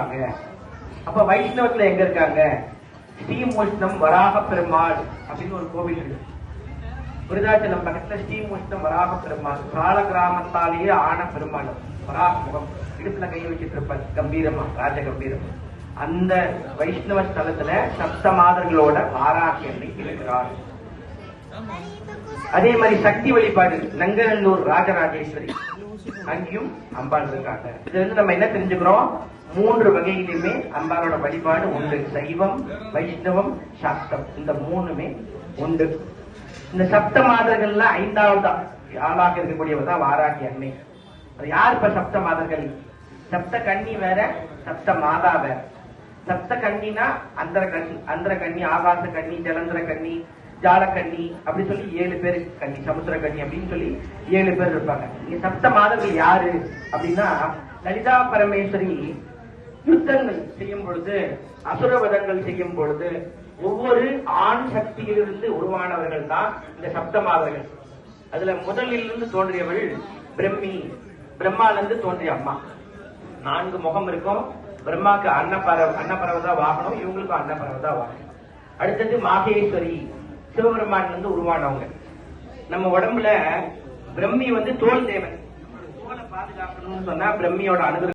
இருக்காங்க. அப்ப வைஷ்ணவத்துல எங்க இருக்காங்க? ஸ்ரீமோஷ்ணம் வராக பெருமாள் அப்படின்னு ஒரு கோவில் இருக்கு. விருதாச்சலம் பக்கத்துல ஸ்ரீமோஷ்ணம் வராக பெருமாள் கால கிராமத்தாலேயே ஆன பெருமாள் வராக முகம் இடுப்புல கை வச்சிட்டு இருப்பார். கம்பீரமா ராஜ கம்பீரமா அந்த வைஷ்ணவ ஸ்தலத்துல சப்த மாதர்களோட வாராகி அன்னைக்கு இருக்கிறார். அதே மாதிரி சக்தி வழிபாடு நங்கநல்லூர் ராஜராஜேஸ்வரி. அங்கேயும் அம்பாள் இருக்காங்க. இதுல இருந்து நம்ம என்ன தெரிஞ்சுக்கிறோம்? மூன்று வகையிலுமே அம்பாளோட வழிபாடு உண்டு. சைவம் வைஷ்ணவம் சாக்தம் இந்த மூணுமே உண்டு. இந்த சப்த மாதர்கள்ல ஐந்தாவது ஆளாக இருக்கக்கூடியவர் தான் வாராகி அன்னை. அது யார் இப்ப சப்த மாதர்கள்? சப்த கன்னி வேற சப்த மாதா வேற. சப்த கண்ணினா அந்தர கன்னி அந்தர கன்னி ஆகாச கண்ணி ஜலந்திர கன்னி ஜாலக்கண்ணி அப்படின்னு அப்படி சொல்லி ஏழு பேர் கன்னி சமுத்திர அப்படின்னு சொல்லி ஏழு பேர் இருப்பாங்க. இங்க சப்த மாதவி யாரு அப்படின்னா லலிதா பரமேஸ்வரி யுத்தங்கள் செய்யும் பொழுது அசுரவதங்கள் செய்யும் பொழுது ஒவ்வொரு ஆண் சக்தியிலிருந்து உருவானவர்கள் தான் இந்த சப்த மாதவர்கள் அதுல முதலில் இருந்து தோன்றியவள் பிரம்மி பிரம்மாலிருந்து தோன்றிய அம்மா. நான்கு முகம் இருக்கும். பிரம்மாக்கு அன்னப்பறவை அன்னப்பறவை தான் வாகனம் இவங்களுக்கும் அன்னப்பறவை தான் வாகனம். அடுத்தது மாகேஸ்வரி. சிவபெருமான் வந்து உருவானவங்க. நம்ம உடம்புல பிரம்மி வந்து தோல் தேவன். தோலை பாதுகாக்கணும்னு சொன்னா பிரம்மியோட அனுகிரகம்